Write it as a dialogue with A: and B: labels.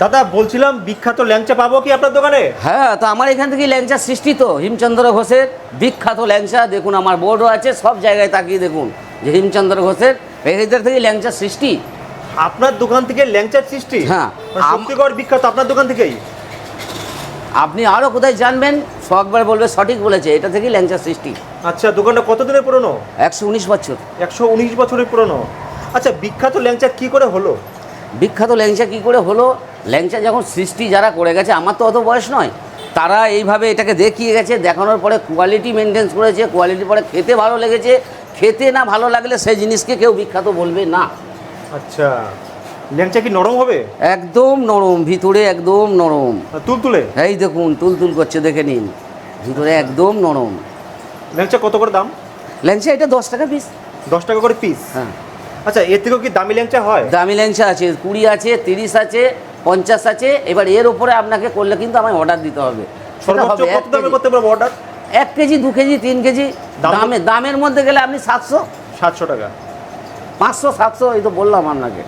A: দাদা বলছিলাম বিখ্যাত ল্যাংচা পাবো কি আপনার দোকানে?
B: হ্যাঁ তো আমার এখান থেকে ল্যাংচা সৃষ্টি তো হিমচন্দ্র ঘোষের বিখ্যাত ল্যাংচা। দেখুন আমার বোর্ডও আছে সব জায়গায় তাকিয়ে দেখুন যে হিমচন্দ্র ঘোষের। এদের থেকে ল্যাংচা সৃষ্টি।
A: আপনার দোকান থেকে ল্যাংচার সৃষ্টি?
B: হ্যাঁ।
A: মানে সত্যিকর বিখ্যাত আপনার দোকান থেকেই?
B: আপনি আরও কোথায় জানবেন সববার বলবে সঠিক বলেছে এটা থেকেই ল্যাংচা সৃষ্টি।
A: আচ্ছা দোকানটা কতদিনের পুরনো?
B: একশো উনিশ বছর।
A: একশো উনিশ বছরের পুরনো। আচ্ছা বিখ্যাত ল্যাংচা কি করে হলো?
B: বিখ্যাত ল্যাংচা কী করে হলো? ল্যাংচা যখন সৃষ্টি যারা করে গেছে আমার তো অত বয়স নয় তারা এইভাবে এটাকে দেখিয়ে গেছে দেখানোর পরে কোয়ালিটি মেনটেন্স করেছে কোয়ালিটি পরে খেতে ভালো লেগেছে খেতে না ভালো লাগলে সেই জিনিসকে কেউ বিখ্যাত বলবে না।
A: আচ্ছা ল্যাংচা কি নরম হবে?
B: একদম নরম ভিতরে একদম নরম।
A: তুলতুলে?
B: এই দেখুন তুলতুল করছে দেখে নিন। ভিতরে একদম নরম।
A: ল্যাংচা কত করে দাম?
B: ল্যাংচা এটা দশ টাকা পিস
A: দশ টাকা করে পিস
B: হ্যাঁ।
A: আচ্ছা এর থেকেও কি দামি ল্যাংচা হয়?
B: দামি ল্যাংচা আছে কুড়ি আছে তিরিশ আছে পঞ্চাশ আছে এবার এর উপরে আপনাকে করলে কিন্তু আমায় অর্ডার দিতে হবে।
A: সর্বোচ্চ কত দামে। করতে পারব অর্ডার
B: এক কেজি দু কেজি তিন কেজি। দামে দামের মধ্যে গেলে আপনি সাতশো।
A: সাতশো টাকা।
B: পাঁচশো সাতশো এই তো বললাম আপনাকে।